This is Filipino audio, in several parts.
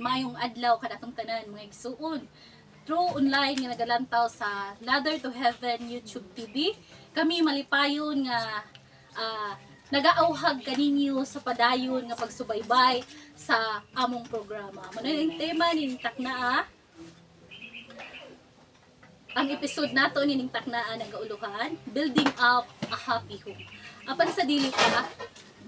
mayong adlaw kanatong tanan mga igsuon. Through online nga nagalantaw sa Ladder to Heaven YouTube TV, kami malipayon nga ah, nagaauhag kaninyo sa padayon nga pagsubaybay sa among programa. Mano yung tema ni Taknaa. Ang episode nato ni Taknaa nga uluhan, Building Up a Happy Home. Apan sa dili ka,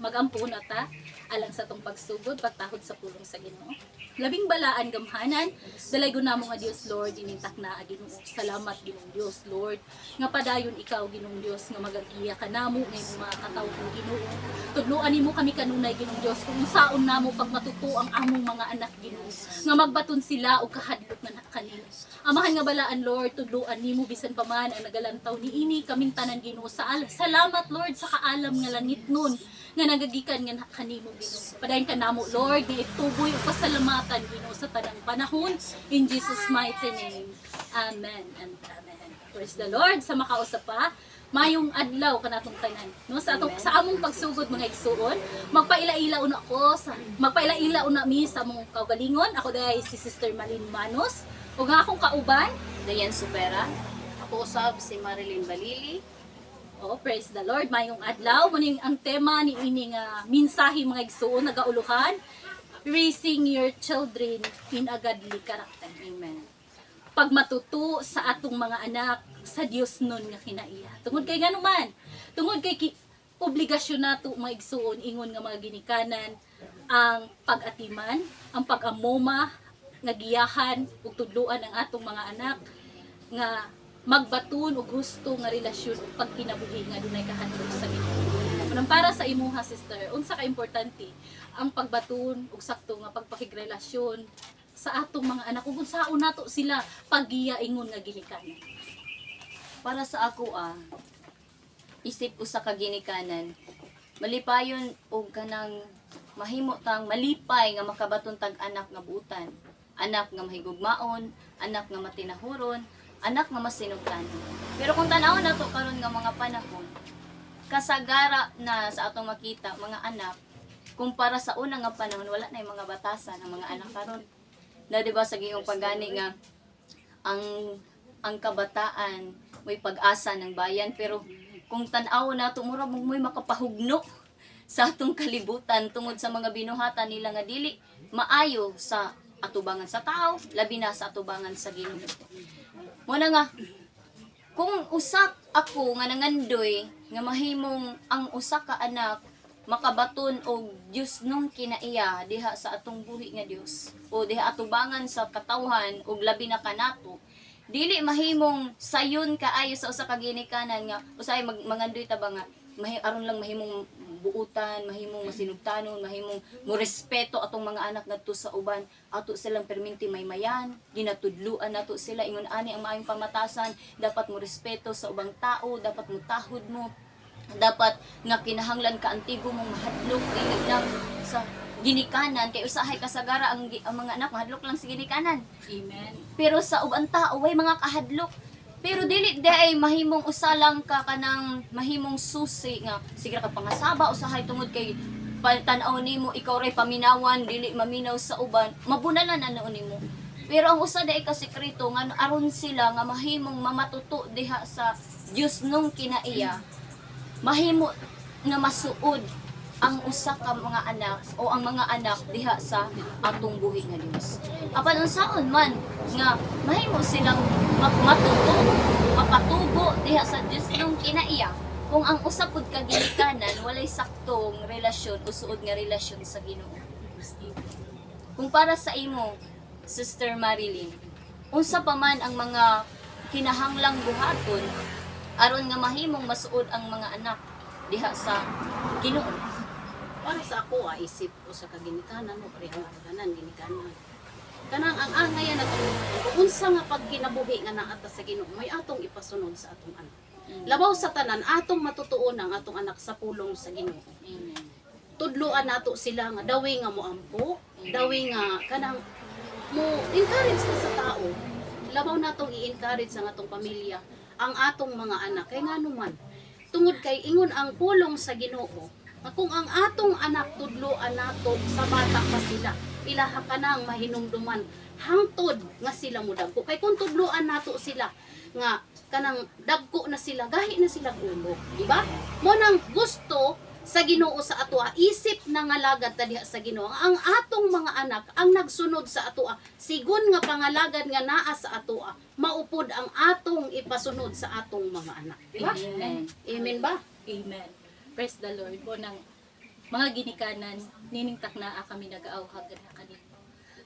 magampo na ta, alang sa tong pagsugod, pagtahod sa pulong sa Ginoo. Labing balaan gamhanan, dalay namo nga Dios Lord inintak na Ginoo. Salamat Ginoong Dios Lord. Nga padayon ikaw Ginoong Dios nga magagiya ka namo nga mga katawo Ginoo. Tudloan nimo kami kanunay Ginoong Dios kung saon namo pag matuto ang among mga anak Ginoo. Nga magbaton sila og kahadlok nga kanimo. Amahan nga balaan Lord, tudloan nimo bisan pa man ang nagalantaw ni ini kaming tanan Ginoo sa al- salamat Lord sa kaalam nga langit nun nga nagagikan nga na- kanimo Ginoo. Padayon ka namo Lord nga ituboy og pasalamatan Ginoo sa tanang panahon in Jesus mighty name. Amen and amen. Praise the Lord sa makausap pa. Mayong adlaw kanatong tanan. No sa atong sa among pagsugod mga igsuon, magpaila-ila una ako sa magpaila-ila una mi sa among kaugalingon. Ako dai si Sister Malin Manos ug akong kauban Dayan Supera. Ako usab si Marilyn Balili. Oh, praise the Lord. Mayong adlaw. Muning ang tema ni ining nga minsahe mga igsuon nagauluhan. Raising your children in a godly character. Amen. Pag matuto sa atong mga anak sa Dios nun nga kinaiya. Tungod kay ngano man. Tungod kay ki, obligasyon nato mga igsuon ingon nga mga ginikanan ang pag-atiman, ang pag-amoma, nga giyahan ug tudluan ang atong mga anak nga magbaton og gusto nga relasyon ug pagkinabuhi nga dunay kahandog sa Ginoo. Manang para sa imuha sister, unsa ka importante ang pagbaton ug sakto nga pagpakigrelasyon sa atong mga anak ug unsaon nato sila paggiya ingon nga ginikanan. Para sa ako ah, isip usa ka ginikanan. Malipayon og kanang mahimo tang malipay nga makabaton tag anak nga buutan. Anak nga mahigugmaon, anak nga matinahuron, anak nga masinugtan. Pero kung tanaw na to karon nga mga panahon, kasagara na sa atong makita mga anak kumpara sa una nga panahon wala na yung mga batasan ng mga anak karon. Na di ba sa giyong pagani nga ang ang kabataan may pag-asa ng bayan. Pero kung tan-aw na tumura mo may makapahugno sa atong kalibutan tungod sa mga binuhatan nila nga dili maayo sa atubangan sa tao labi na sa atubangan sa Ginoo mo na nga kung usak ako nga nangandoy nga mahimong ang usa ka anak makabaton og Dios nung kinaiya diha sa atong buhi nga Dios o diha atubangan sa katawhan og labi na kanato dili mahimong sayon kaayo sa usa ka ginikanan nga usay mag mangandoy ta ba nga aron lang mahimong buutan, mahimong masinugtanon, mahimong mo respeto atong mga anak ngadto sa uban, ato silang perminti may mayan, ginatudluan nato sila. Ingon ani ang maayong pamatasan, dapat mo respeto sa ubang tao, dapat mo tahod mo, dapat nga kinahanglan ka antigo mong mahadlok dili lang sa ginikanan. Kay usahay kasagara ang, ang mga anak mahadlok lang sa ginikanan. Amen. pero sa ubang tao way mga kahadlok pero dili di ay mahimong usalang ka kanang mahimong susi nga sige ka pangasaba usahay tungod kay tan-aw nimo ikaw ray paminawan dili maminaw sa uban mabunalan na noon nimo. Pero ang usa dai ka sekreto nga aron sila nga mahimong mamatuto diha sa Dios nung kinaiya mahimo nga masuod ang usa ka mga anak o ang mga anak diha sa atong buhi nga Dios. Apan unsaon man nga mahimo silang matuto, mapatubo diha sa Dios nung kinaiya kung ang usa pud ka walay saktong relasyon o suod nga relasyon sa Ginoo. Kung para sa imo, Sister Marilyn, unsa pa man ang mga kinahanglang buhaton aron nga mahimong masuod ang mga anak diha sa Ginoo. Para sa ako, ah, isip ko sa kaginikanan mo, pareho ang kanan, ginikanan. Kanang ang angayan na kung unsa nga pag kinabuhi nga naata sa Ginoo, may atong ipasunod sa atong anak. Labaw sa tanan, atong matutuon ang atong anak sa pulong sa Ginoo. Amen. Tudloan nato sila nga dawi nga mo ampo, dawi nga kanang mo encourage na sa tao. Labaw natong i-encourage ang atong pamilya, ang atong mga anak kay ngano man. Tungod kay ingon ang pulong sa Ginoo, kung ang atong anak tudloan nato sa bata pa sila, ilaha kanang mahinumduman. Hangtod nga sila mudagko kay kung tudloan nato sila nga kanang dagko na sila gahi na sila ulo di ba mo nang gusto sa Ginoo sa atoa isip na nga lagad ta diha sa Ginoo. Ang atong mga anak ang nagsunod sa atoa sigon nga pangalagad nga naa sa atoa maupod ang atong ipasunod sa atong mga anak. Di ba Amen. amen ba? Amen. Praise the Lord. Po ng mga ginikanan, nining taknaa kami nag-aawhag na kanino.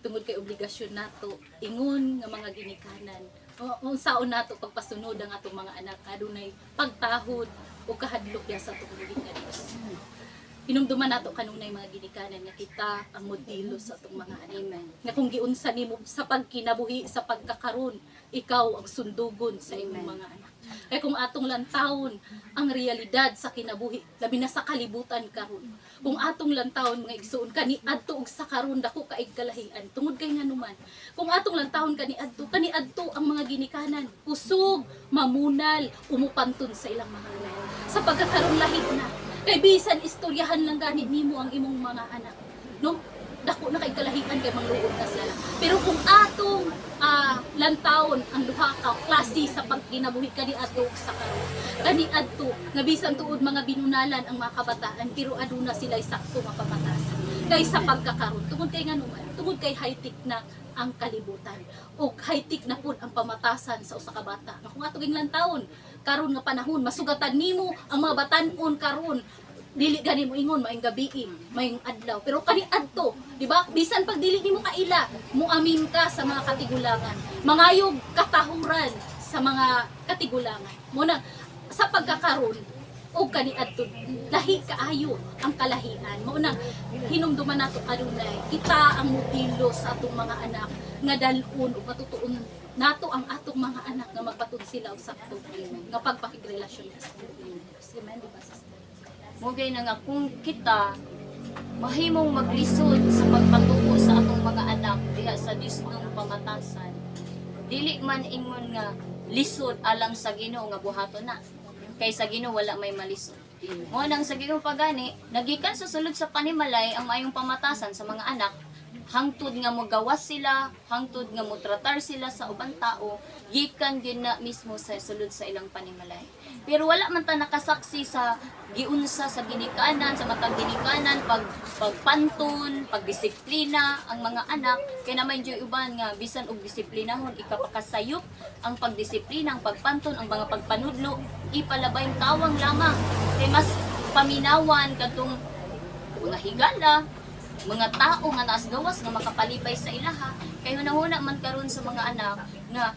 Tungod kay obligasyon nato, ingon nga mga ginikanan, o unsaon nato pagpasunod ang atong mga anak adunay pagtahod o kahadlok ya sa atong Dios. Hinumduman nato kanunay mga ginikanan nga kita ang modelo sa atong mga anak. Amen. Nga kung giunsa nimo sa pagkinabuhi sa pagkakaron, ikaw ang sundugon sa imong mga anak. Kaya kung atong lantawon ang realidad sa kinabuhi, labi na sa kalibutan karon. Kung atong lantawon mga igsoon kani adto og sa karon dako kaig kalahian tungod kay nganuman. Kung atong lantawon kani adto kani adto ang mga ginikanan, kusog, mamunal, umupanton sa ilang mga anak. Sa pagkakaron lahi na. Kay bisan istoryahan lang gani nimo ang imong mga anak. No? Dako na kay kalahian kay mangluod na sila. Pero kung atong ah, lantawon ang duha ka klase sa pagkinabuhi kani adto sa karon. Kani adto nga bisan tuod mga binunalan ang mga kabataan pero aduna sila sakto nga pamatasan. Kay sa pagkakaron tungod kay nganuman, tungod kay high-tech na ang kalibutan o high-tech na pud ang pamatasan sa usa ka bata. Kung atong lantawon karon nga panahon masugatan nimo ang mga batan-on karon dili gani mo ingon maing gabi maing adlaw. Pero kani adto di ba? Bisan pag dili nimo kaila muamin ka sa mga katigulangan. Mangayog katahuran sa mga katigulangan. Mo na sa pagkakaron o kani adto lahi kaayo ang kalahian. Mo na hinumduman nato adunay kita ang modelo sa atong mga anak nga dalon o matutuon nato ang atong mga anak nga magpatud sila og sakto nga pagpakigrelasyon sa Amen di ba sister? Mugay na nga kung kita mahimong maglisod sa pagpatuo sa atong mga anak diha sa Dios ng pamatasan. Dili man ingon nga lisod alang sa Ginoo nga buhaton na. Kay sa Ginoo wala may malisod. Mo nang sa Ginoo pagani, nagikan sa sulod sa panimalay ang mayong pamatasan sa mga anak hangtod nga mo gawas sila, hangtod nga mo tratar sila sa ubang tao, gikan gyud na mismo sa sulod sa ilang panimalay. Pero wala man ta nakasaksi sa giunsa sa ginikanan, sa matang ginikanan, pag pagpantun, pagdisiplina ang mga anak, kay naman yung uban nga bisan og disiplinahon ikapakasayop ang pagdisiplina, ang pagpantun, ang mga pagpanudlo, ipalabay tawang lamang. Kay mas paminawan katong mga higala, mga tao nga naas gawas nga makapalibay sa ilaha kay hunahuna man karon sa mga anak nga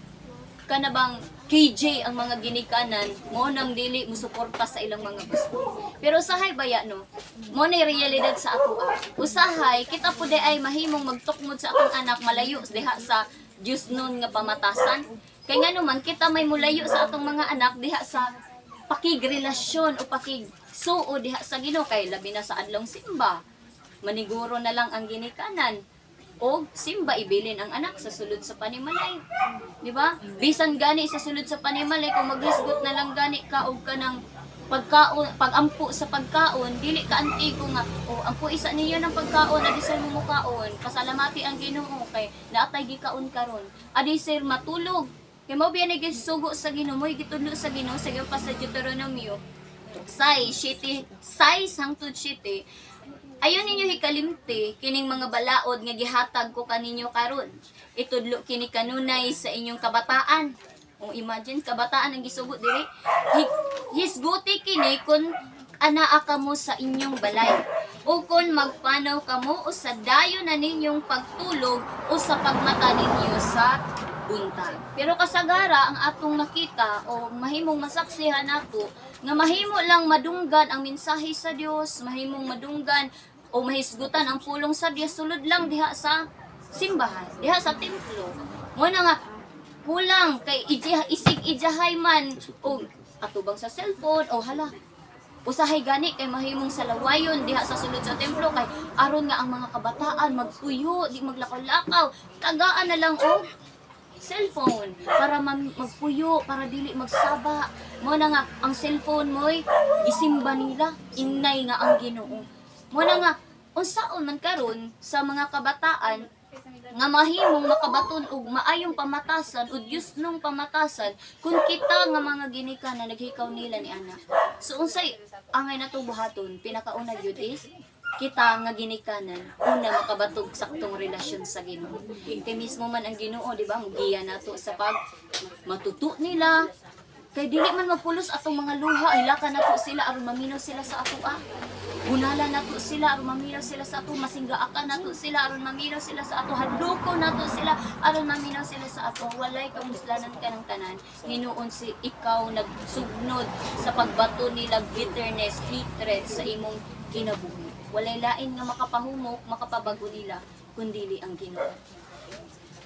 kanabang KJ ang mga ginikanan mo nang dili musuporta sa ilang mga gusto. Pero usahay baya no, mo na realidad sa ato ah. Usahay kita pud ay mahimong magtukmod sa atong anak malayo diha sa Dios nun nga pamatasan. Kay nga naman kita may mulayo sa atong mga anak diha sa pakigrelasyon o pakigsuo diha sa Ginoo kay labi na sa adlong simba maniguro na lang ang ginikanan o simba ibilin ang anak sa sulod sa panimalay. Di ba? Bisan gani sa sulod sa panimalay kung maghisgot na lang gani ka og kanang pagkaon pagampo sa pagkaon dili ka antigo nga o ampo isa niyo ng pagkaon adi sir mo mukaon pasalamati ang Ginoo kay naatay gikaon karon adi sir matulog kay mao biya sugo sa Ginoo mo gitudlo sa Ginoo sa pa sa Deuteronomio say shiti say hangtod shiti Ayon ninyo hikalimti kining mga balaod nga gihatag ko kaninyo karon. Itudlo kini kanunay sa inyong kabataan. O imagine kabataan ang gisugot diri. Hi- Hisguti kini kun anaa kamo sa inyong balay. O kun magpanaw kamo o sa dayo na ninyong pagtulog o sa pagmata ninyo sa buntag. Pero kasagara ang atong nakita o mahimong masaksihan nato nga mahimo lang madunggan ang mensahe sa Dios, mahimong madunggan o mahisgutan ang pulong sa Dios sulod lang diha sa simbahan, diha sa templo. Mo na nga kulang kay iji, isig ijahay man o atubang sa cellphone o hala usahay gani kay mahimong salawayon diha sa sulod sa templo kay aron nga ang mga kabataan magpuyo di maglakaw-lakaw tagaan na lang o cellphone para magpuyo para dili magsaba mo na nga ang cellphone mo'y gisimba nila inay nga ang Ginoo mo na nga unsaon man karon sa mga kabataan nga mahimong makabaton og maayong pamatasan Dios nung pamatasan kung kita nga mga ginikanan naghikaw nila ni ana. So unsay angay nato buhaton pinakauna gyud is kita nga ginikanan una makabatog saktong relasyon sa Ginoo. Kay mismo man ang Ginoo, di ba, mugiya nato sa pag matuto nila, Kay dili man mapulos atong mga luha, hilaka na to sila aron maminaw sila sa ato ah. Bunala na to sila aron maminaw sila sa ato, masinggaakan na to sila aron maminaw sila sa ato, hadloko na to sila aron maminaw sila sa ato. Walay kamuslanan ka ng tanan, hinuon si ikaw nagsugnod sa pagbato nila bitterness, hatred sa imong kinabuhi. Walay lain nga makapahumok, makapabago nila, kundili ang Ginoo.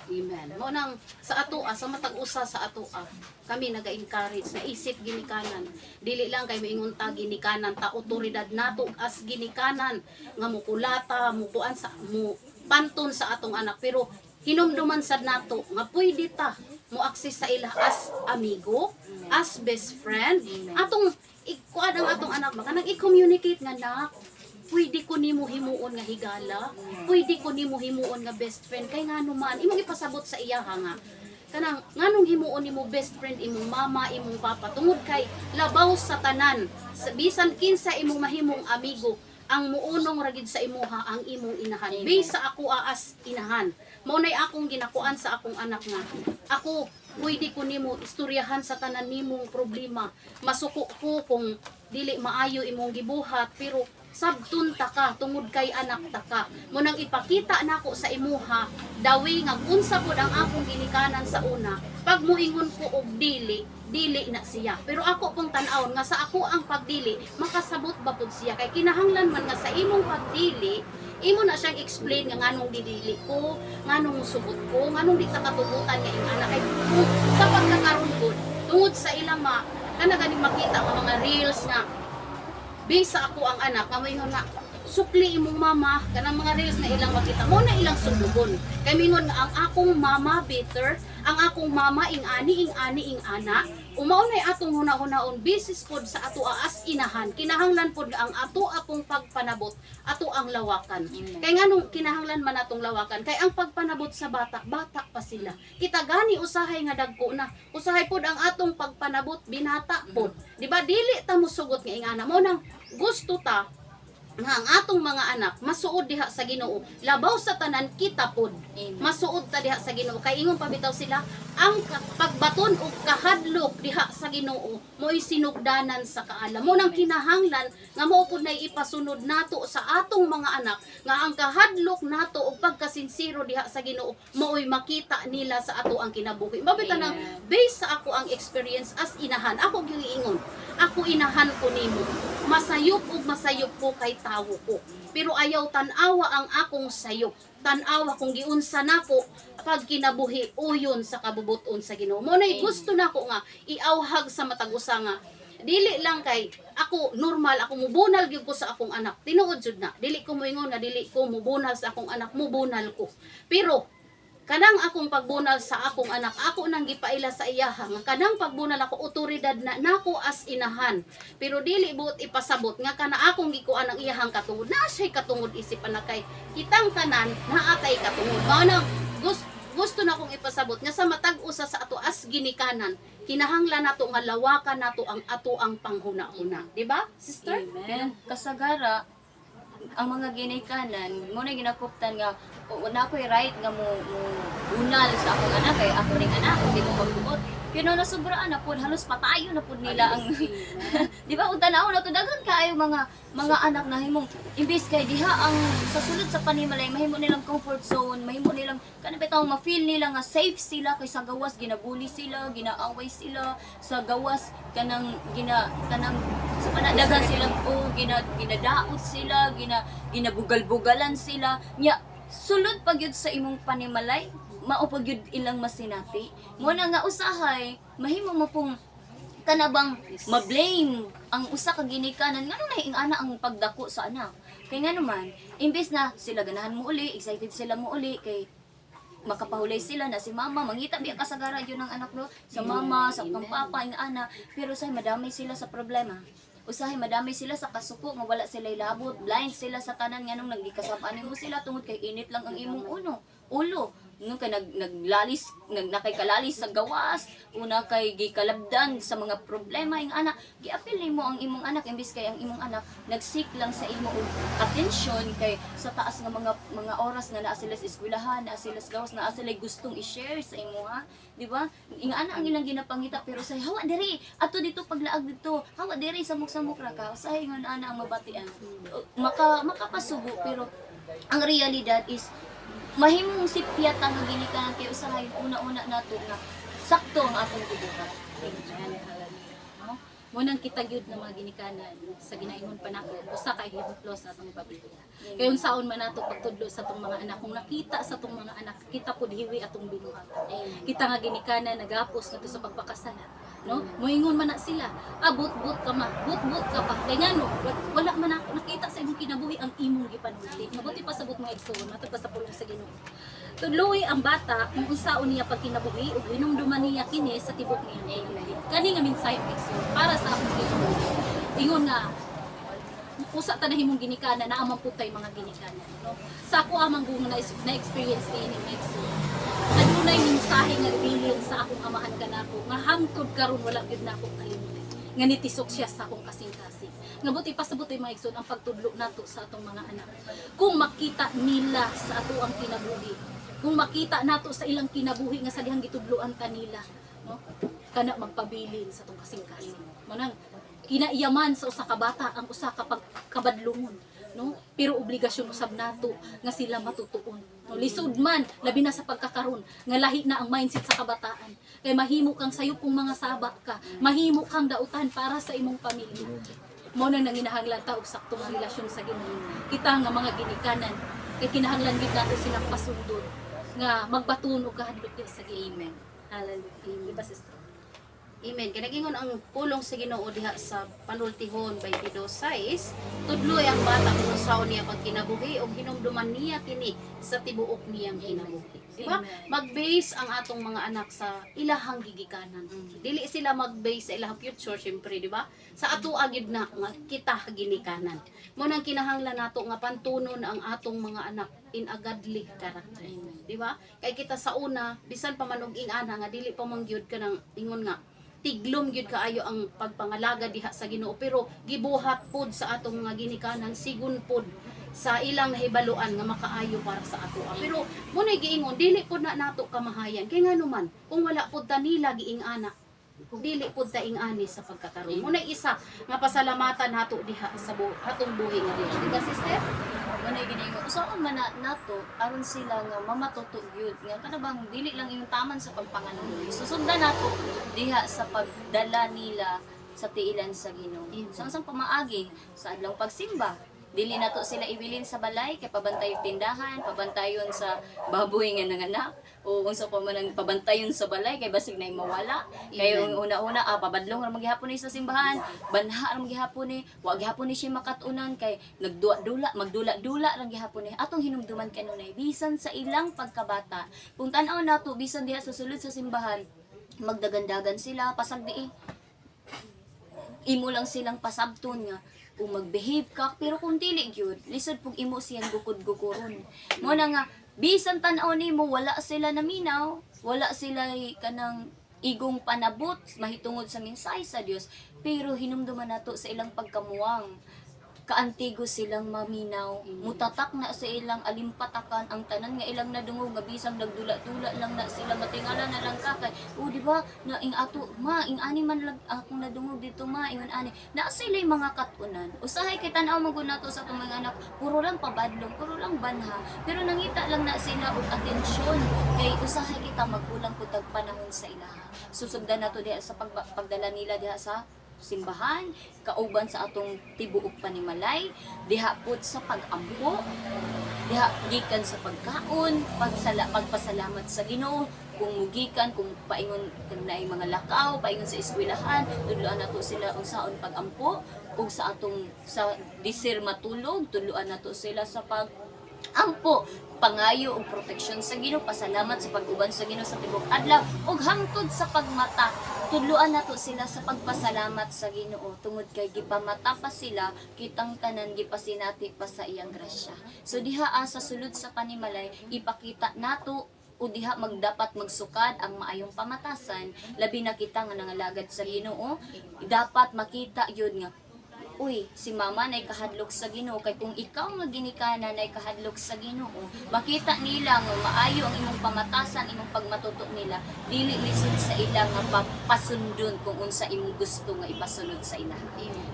Amen. Mo nang sa ato ah, sa matag usa sa ato ah, kami naga-encourage na isip ginikanan. Dili lang kay miingon ta ginikanan ta otoridad nato as ginikanan nga mukulata, mukuan sa mu panton sa atong anak pero hinumduman sad nato nga pwede ta mo access sa ila as amigo, as best friend, atong ikuan ang atong anak maka nag i-communicate nga nak pwede ko nimo himuon nga higala, pwede ko nimo himuon nga best friend. Kay ngano man imong ipasabot sa iya nga. Kanang nganong himuon nimo best friend imong mama imong papa? Tungod kay labaw sa tanan. Sa bisan kinsa imong mahimong amigo ang muunong ragid sa imuha ang imong inahan. Based sa ako aas inahan. Mao nay akong ginakuan sa akong anak nga. Ako pwede ko nimo istoryahan sa tanan nimong problema. Masuko ko kung dili maayo imong gibuhat pero sabtun ta ka tungod kay anak ta ka. Mo nang ipakita nako sa imuha dawi nga unsa pod ang akong ginikanan sa una. Pag muingon ko og dili dili na siya. Pero ako pong tan-awon nga sa ako ang pagdili makasabot ba pod siya? Kay kinahanglan man nga sa imong pagdili imo na siyang explain nga nganong didili ko nganong sugot ko nganong di ta katubutan nga ing anak. Kay sa pagkakaroon pod tungod sa ilang ma kana ganing makita ang mga reels nga bisa ako ang anak nga moingon nga sukli imong mama kanang mga reels na ilang makita mo na ilang sulugon kay mingon ang akong mama bitter ang akong mama ing ani ing ani ing ana umaw na atong hunahunahon bisis pod sa ato as inahan. Kinahanglan pod ang ato apong pagpanabot ato ang lawakan. Amen. kay nganong kinahanglan man atong lawakan? Kay ang pagpanabot sa bata bata pa sila. Kita gani usahay nga dagko na. Usahay pod ang atong pagpanabot binata pod. Di ba dili ta mo sugot nga ingana mo nang gusto ta ang atong mga anak masuod diha sa Ginoo. Labaw sa tanan kita pod masuod ta diha sa Ginoo. Kay ingon pabitaw sila ang pagbaton og kahadlok diha sa Ginoo mo'y sinugdanan sa kaalam mo nang kinahanglan nga mao pud nay ipasunod nato sa atong mga anak nga ang kahadlok nato og pagkasinsiro diha sa Ginoo mao'y makita nila sa ato ang kinabuhi. Mabita nang based sa ako ang experience as inahan. Ako gyud ingon ako inahan ko nimo. Masayop ug masayop ko kay tawo ko. Pero ayaw tan-awa ang akong sayop tan-awa kung giunsa nako pag kinabuhi uyon sa kabubuton sa Ginoo. Mo nay gusto nako nga iawhag sa matag usa nga. Dili lang kay ako normal ako mubunal gyud ko sa akong anak. Tinuod jud na dili ko moingon nga dili ko mubunal sa akong anak mubunal ko. Pero kanang akong pagbunal sa akong anak ako nang gipaila sa iyaha nga kanang pagbunal ako otoridad na nako as inahan. Pero dili buot ipasabot nga kana akong gikuan ang iyahang katungod na siya'y katungod isip anak kay kitang tanan naatay katungod. Mao nang gusto gusto na akong ipasabot nga sa matag usa sa ato as ginikanan kinahanglan nato nga lawakan nato ang ato ang panghuna-huna di ba sister? Pero kasagara, ang mga ginikanan, mo na ginakuptan nga, o na ako'y right nga mo, mo unal sa akong anak, kay ako ring anak, hindi ko magbuot. Pero na sobraan na po, halos patayo na po nila ang, di ba, kung tanaw na to, daghan kaayo mga, mga anak na himong, imbis kay diha ang, sa sulod sa panimalay, mahimo nilang comfort zone, mahimo nilang, kanang bitawang ma-feel nila nga safe sila, kay sa gawas, ginabuli sila, ginaaway sila, sa gawas, kanang, gina, kanang, sa panadagan silang, oh, gina, ginadaot sila, gina, ginabugal-bugalan sila, nya, sulod pag yun sa imong panimalay, mao pag yun ilang masinati. Mo na nga usahay, mahimo mo pong kanabang ma-blame ang usa ka ginikanan ngano na ing ana ang pagdako sa anak. Kay nga naman, imbes na sila ganahan mo uli, excited sila mo uli kay makapahulay sila na si mama mangita biya kasagara yun ng anak no sa mama sa kang papa ing ana pero say madamay sila sa problema usahay madami sila sa kasuko nga wala sila labot. Blind sila sa tanan nga nung nagikasabaan mo sila tungod kay init lang ang imong uno ulo nung kay nag naglalis nag nakay kalalis sa gawas una kay gikalabdan sa mga problema ing anak. Giapil nimo ang imong anak imbis kay ang imong anak nagsik lang sa imo og attention kay sa taas nga mga mga oras nga naa sila sa eskwelahan naa sila sa gawas naa sila gustong i-share sa imo ha? Di ba? Ing ana ang ilang ginapangita pero say hawa diri ato dito paglaag dito. Hawa diri samok-samok ra ka. Usahay ngon ana ang mabatian. Maka makapasubo pero ang realidad is mahimong sipyat ang ginikanan kay usahay una-una nato nga sakto ang atong. Ayan, no? Munang kita gyud ng mga ginikanan sa ginaingon pa nako usa ka hibutlo sa atong pamilya. Kay unsaon man nato pagtudlo sa atong mga anak kung nakita sa atong mga anak kita pud hiwi atong binuhat. Kita nga ginikanan nagapos ngadto sa pagpakasala. No? Moingon man na sila, abot-bot ka ma, bot-bot ka pa. Kaya nga no, wa- wala man na, nakita sa imong kinabuhi ang imong gipanulti. Mabuti pa sa but mga igsoon, nato pa sa pulong sa Ginoo. Tudloy ang bata kung unsaon niya pag kinabuhi ug hinumduman niya kini sa tibok niya. Kani nga mensahe igsoon para sa akong Ginoo. Ingon nga usa ta na himong ginikanan na amang putay mga ginikanan no? Sa ako amang kung na, na experience ni ini next adunay mensahe nga bilin sa akong amahan kanako nga hangtod karon wala gyud na akong kalimutan nga nitisok siya sa akong kasing-kasing. Nga buti pa sa mga igsoon ang pagtudlo nato sa atong mga anak. Kung makita nila sa ato ang kinabuhi kung makita nato sa ilang kinabuhi nga sa dihang gitudloan kanila no? Kana magpabilin sa atong kasing-kasing. Manang kinaiyaman sa usa ka bata ang usa ka pagkabadlungon no? Pero obligasyon usab nato nga sila matutuon. No lisod man labi na sa pagkakaron nga lahi na ang mindset sa kabataan. Kay mahimo kang sayop kung mga saba ka mahimo kang dautan para sa imong pamilya. Mo na nanginahanglan ta og sakto nga relasyon sa Ginoo. Kita nga mga ginikanan kay kinahanglan gid nato silang pasundot nga magbaton og kahadlok sa Amen. hallelujah iba sister Amen. Kinagingon ang pulong sa Ginoo diha sa panultihon by Pido 6, tudloy ang bata kung saon niya pag kinabuhi o hinumduman niya kini sa tibuok niyang kinabuhi. Di ba? Mag-base ang atong mga anak sa ilahang gigikanan. Dili sila mag-base sa ilahang future syempre, di ba? Sa ato agid na nga kita ginikanan. Mo nang kinahanglan nato nga pantunon ang atong mga anak in a godly character. Di ba? Kay kita sa una, bisan pa man og ingana nga dili pa man gyud ka ng ingon nga tiglom gyud kaayo ang pagpangalaga diha sa Ginoo pero gibuhat pod sa atong mga ginikanan sigun pod sa ilang nahibaluan nga makaayo para sa ato. Pero mo na giingon dili pod na nato kamahayan kay ngano man kung wala pod ta nila giingana dili pod ta ingani sa pagkakaroon. Mo na isa nga pasalamatan nato diha sa bu hatong buhi nga diha. Di ba sister? Manay gini ko. Usaon man na nato aron sila nga mamatuto gyud nga bang dili lang yung taman sa pagpanganunoy. Susundan nato diha sa pagdala nila sa tiilan sa Ginoo. Sang sang pamaagi sa adlong pagsimba. Dili nato sila ibilin sa balay kay pabantay tindahan, pabantayon sa baboy nga nanganak o unsa pa man ang pabantayon sa balay kay basig na mawala. Kay una-una ah, pabadlong ra maghihapon ni sa simbahan, banha ra maghihapon ni, wa gihapon ni siya makatunan kay nagdula magdula-dula lang gihapon ni. Atong hinumduman kanunay bisan sa ilang pagkabata. Kung tan-aw nato bisan diha sa sulod sa simbahan, magdagandagan sila pasag dii imo lang silang pasabton nga kung mag-behave ka pero kung dili gyud lisod pug imo siyang gukod-gukuron mo na nga bisan tan-aw nimo wala sila naminaw wala sila kanang igong panabot mahitungod sa mensahe sa Dios pero hinumduman nato sa ilang pagkamuwang kaantigo silang maminaw. Mutatak na sa ilang alimpatakan ang tanan nga ilang nadungog nga bisang nagdula-dula lang na sila. Matingala na lang kakay o di ba? Na ing ato ma ing ani man lang akong nadungog dito ma ingon ani. Na sila mga katunan. Usahay kay tan-aw magud nato sa atong mga anak. Puro lang pabadlong puro lang banha. Pero nangita lang na sila og atensyon. Kay usahay kita magkulang pud panahon sa ilaha susugdan nato diha sa pagba- pagdala nila diha sa simbahan, kauban sa atong tibuok panimalay, diha pud sa pag-ampo, diha gikan sa pagkaon, pagsala pagpasalamat sa Ginoo, kung mugikan kung paingon kanay mga lakaw, paingon sa eskwelahan, tudloan nato sila unsaon pag-ampo ug sa atong sa disir matulog, tudloan nato sila sa pag ampo pangayo og proteksyon sa Ginoo. Pasalamat sa pag-uban sa Ginoo sa tibok adlaw ug hangtod sa pagmata. Tudloan nato sila sa pagpasalamat sa Ginoo. Tungod kay gipamata pa sila kitang tanan gipasinati pa sa iyang grasya. So diha sa sulod sa panimalay ipakita nato o diha magdapat magsukad ang maayong pamatasan. Labi na kita nga nangalagad sa Ginoo. Dapat makita yun nga uy, si mama nay kahadlok sa Ginoo kay kung ikaw nga ginikana nay kahadlok sa Ginoo, makita nila nga maayo ang imong pamatasan, imong pagmatuto nila, dili lisod sa ila nga papasundon kung unsa imong gusto nga ipasunod sa ila.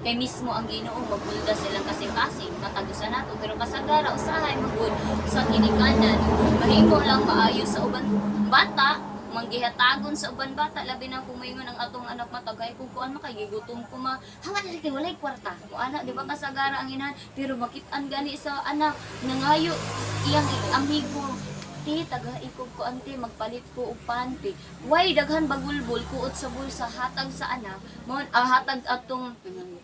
Kay mismo ang Ginoo magulda silang kasing-kasing, matagusan nato pero kasagara usahay magud sa ginikanan, mahimo lang maayo sa uban bata manggihatagon sa uban bata labi na kung mayingon ang atong anak matagay kung kuan makagigutom ko ma. Hangat na walay kwarta. O anak di ba kasagara ang inahan pero makit-an gani sa anak nangayo iyang amigo. Ti taga ikog ko ante magpalit ko og panty way daghan bagulbol kuot sa bulsa hatag sa anak mo ah, hatag atong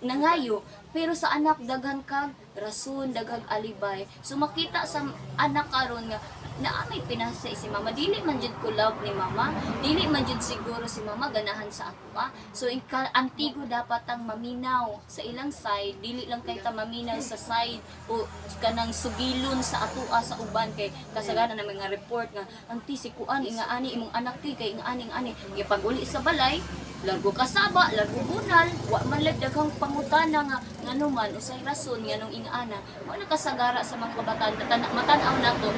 nangayo pero sa anak daghan kag rason daghang alibay. So makita sa anak karon nga naamay pinasa si mama. Dili man jud ko love ni mama. Dili man jud siguro si mama ganahan sa ako pa so ika antigo dapat ang maminaw sa ilang side. Dili lang kay ta maminaw sa side o kanang sugilon sa atua sa uban. Kay kasagana na mga report nga anti si kuan inga ani imong anak kay inga ani inga ani pag uli sa balay largo kasaba, largo bunal, wa man lang daghang pangutana nga ngano man usay rason nganong ingana, wa na kasagara sa mga kabataan. Tana- matan-aw nato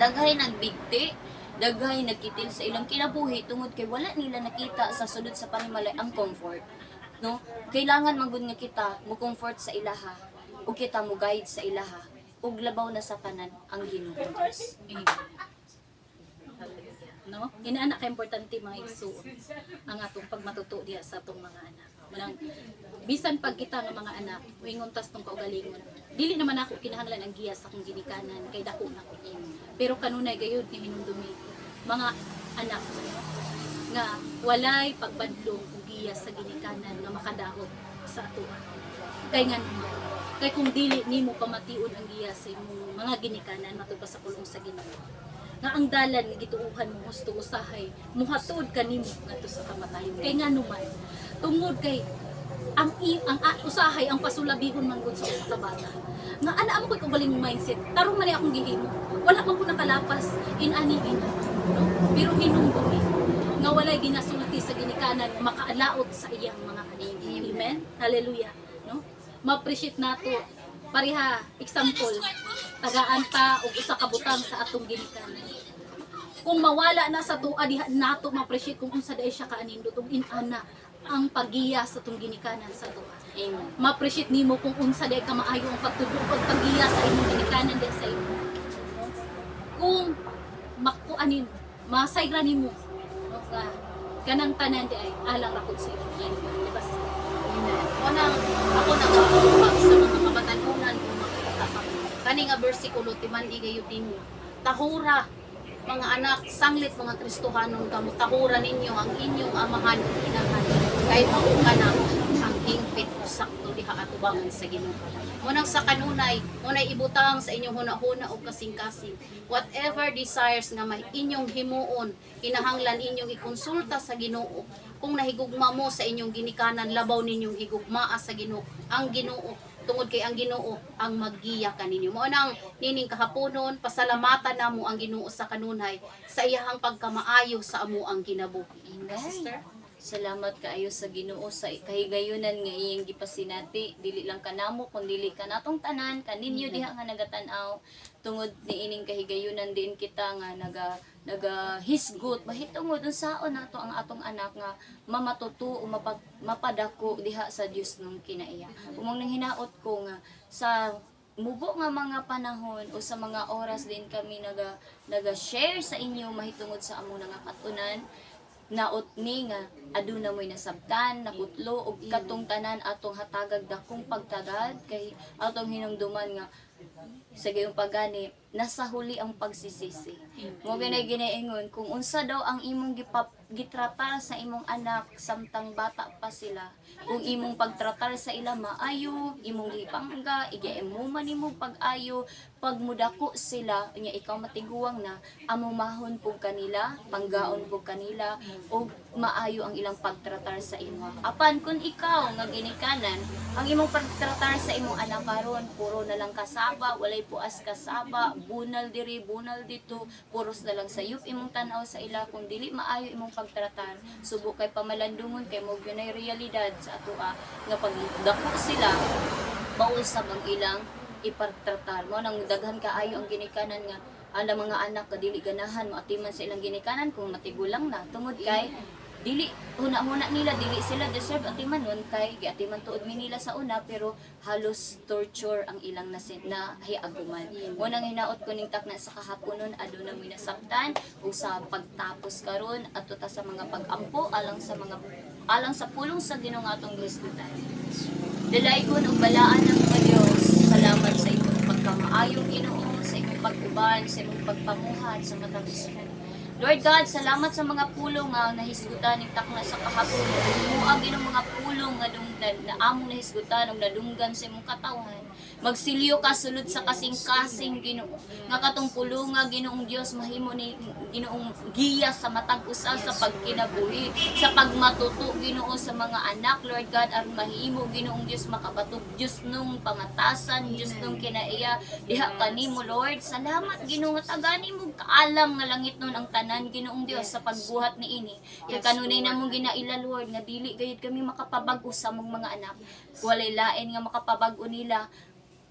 daghay nagbigti daghay nagkitil sa ilang kinabuhi tungod kay wala nila nakita sa sulod sa panimalay ang comfort no? Kailangan magud nga kita mo comfort sa ilaha ug kita mo guide sa ilaha ug labaw na sa tanan ang Ginoo. Amen. No? Inaana ka importante mga igsuon ang atong pagmatuto diha sa atong mga anak. Manang bisan pag kita nga mga anak, moingon tas tong kaugalingon. Dili naman ako kinahanglan ang giya sa akong ginikanan kay dako na ko. Pero kanunay gayud ni hinumdumi mga anak nga walay pagbadlong ug giya sa ginikanan nga makadahot sa atoa. Kay nga kay kung dili nimo pamatiun ang giya sa imong mga ginikanan matud sa pulong sa Ginoo nga ang dalan nga gituuhan mo gusto usahay muhatod kanimo ngadto sa kamatayon kay nga numan tungod kay ang i, ang a, usahay ang pasulabihon man gud sa usa ka bata. Nga ana mo koy kabaling mindset. Tarong man ni akong gihimo. Wala man ko nakalapas in ani in no? pero hinumdumi nga walay ginasulti sa ginikanan makaalaot sa iyang mga aning amen. Hallelujah no? Ma-appreciate nato. Pareha example tagaan ta og usa ka butang sa atong ginikanan kung mawala na sa tuwa diha nato ma-appreciate kung unsa day siya kaanindot ug inana ang pagiya sa tong ginikanan sa tuwa. Amen. Ma-appreciate nimo kung unsa day ka maayo ang pagtudlo ug pagiya sa imong ginikanan di sa imo kung makuanin masayra nimo nga kanang tanan di ay alang rakod sa imo di ba sister? Unang ako nagkakahubag sa mga kabatanunan kung makita ka. Kani nga bersikulo timan igayo din tahura mga anak sanglit mga Kristohanon kamo tahura ninyo ang inyong amahan ug inahan kay mao kana ang hingpit sakto diha atubangan sa Ginoo. Munang sa kanunay, munay ibutang sa inyong hunahuna o kasing-kasing. Whatever desires nga may inyong himuon, kinahanglan inyong ikonsulta sa Ginoo. Kung nahigugma mo sa inyong ginikanan, labaw ninyong higugmaa sa Ginoo. Ang Ginoo tungod kay ang Ginoo ang maggiya kaninyo. Mao nang nining kahaponon, pasalamatan namo ang Ginoo sa kanunay sa iyahang pagkamaayo sa amo ang kinabuhi. Amen. Sister? Salamat kaayo sa Ginoo sa kahigayunan nga iyang gipasinati dili lang kanamo kun dili ka natong tanan kaninyo diha nga nagatan-aw tungod ni ining kahigayunan din kita nga naga naga hisgot. Bahitungod unsaon nato ang atong anak nga mamatuto o mapag, mapadako diha sa Dios nung kinaiya. Umong nang hinaot ko nga sa mubo nga mga panahon o sa mga oras din kami naga naga share sa inyo mahitungod sa amo nga katunan naot ni nga aduna mo'y nasabtan nakutlo og katong tanan atong hatagag dakong pagtagad. Kay atong hinumduman nga sa gayong pagani nasa huli ang pagsisisi. Mo ginay ginaingon kung unsa daw ang imong gipap gitratar sa imong anak samtang bata pa sila kung imong pagtratar sa ila maayo imong gipangga igiamuman nimo pag-ayo pag mudako sila nya ikaw matiguang na amumahon pug kanila panggaon pug kanila o maayo ang ilang pagtratar sa imo. Apan kung ikaw nga ginikanan ang imong pagtratar sa imong anak karon puro na lang kasaba walay puas kasaba bunal diri bunal dito puros na lang sayop imong tanaw sa ila kung dili maayo imong pagtratar subo kay pamalandungon kay mo gyunay realidad sa atoa nga pag dako sila mausab ang ilang ipagtratar mo nang daghan kaayo ang ginikanan nga ang mga anak ka dili ganahan mo atiman sa ilang ginikanan kung matigulang na. Tungod kay dili una-una nila dili sila deserve atiman nun kay giatiman tuod mi nila sa una pero halos torture ang ilang nasin na hiaguman. Mo nang hinaot ko ning takna sa kahaponon aduna mi nasabtan o sa pagtapos karon ato ta sa mga pag-ampo alang sa mga alang sa pulong sa Ginoo atong gisgutan Dalaygon og balaan ng mga Dios. Salamat sa imong pagkamaayong Ginoo, sa imong pag-uban, sa imong pagpamuhat sa matang Israel. Lord God, salamat sa mga pulong nga nahisgutan ng takna sa kahapon. Muag ginong mga pulong nga dung na, na among nahisgutan og nadunggan sa imong katawan. Magsilyo ka sulod sa kasing-kasing Ginoo. Nga katong pulong nga Ginoong Dios mahimo ni Ginoong giya sa matag usa sa pagkinabuhi, sa pagmatuto Ginoo sa mga anak, Lord God, aron mahimo Ginoong Dios makabatog Dios nung pangatasan, Dios nung kinaiya diha kanimo Lord. Salamat Ginoo nga tagani mo kaalam nga langit nun ang tanan Ginoong Dios sa pagbuhat ni ini. Kay kanunay namong ginaila Lord nga dili gayud kami makapabag-o sa mong mga anak. Walay lain nga makapabag-o nila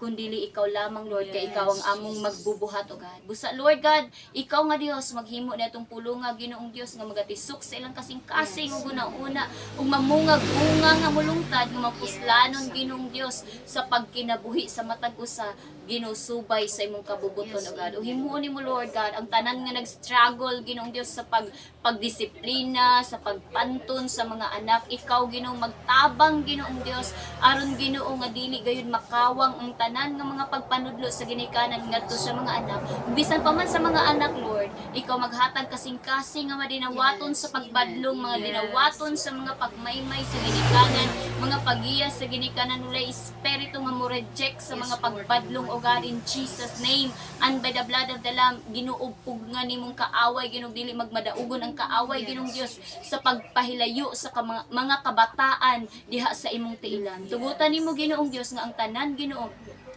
kundili ikaw lamang Lord kay ikaw ang among magbubuhat o God. Busa Lord God, ikaw nga Dios maghimo na itong pulong nga Ginoong Dios nga magatisok sa ilang kasing-kasing ug una-una ug mamungag bunga nga mulungtad nga mapuslanon Ginoong Dios sa pagkinabuhi sa matag usa ginusubay sa imong kabubuton o God. O himuon nimo Lord God ang tanan nga nag-struggle Ginoong Dios sa pag pagdisiplina, sa pagpantun sa mga anak. Ikaw Ginoong magtabang Ginoong Dios aron Ginoo nga dili gayud makawang ang tanan nga mga pagpanudlo sa ginikanan ngadto sa mga anak. Bisan pa man sa mga anak Lord, ikaw maghatag kasing-kasing nga madinawaton sa pagbadlong, mga dinawaton sa mga pagmaymay sa ginikanan, mga pagiya sa ginikanan ulay espiritu nga mo reject sa mga pagbadlong o God in Jesus name. And by the blood of the lamb ginuupog nga nimong kaaway ginog dili magmadaugon ang kaaway ginong Dios sa pagpahilayo sa ka- mga kabataan diha sa imong tiilan. Tugutan nimo Ginoong Dios nga ang tanan Ginoo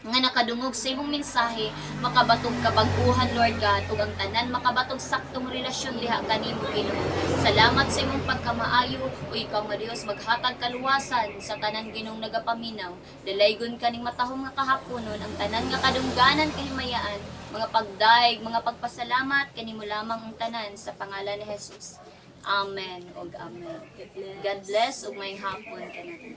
nga nakadungog sa imong mensahe makabatog kabag-uhan Lord God ug ang tanan makabatog saktong relasyon diha kanimo Ginoo salamat sa imong pagkamaayo o ikaw nga Dios maghatag kaluwasan sa tanan Ginoong nagapaminaw. Dalaygon kaning matahom nga kahaponon ang tanan nga kadungganan kahimayaan mga pagdaig mga pagpasalamat kanimo lamang ang tanan sa pangalan ni Jesus. Amen ug Amen. God bless. Ug may hapon kanang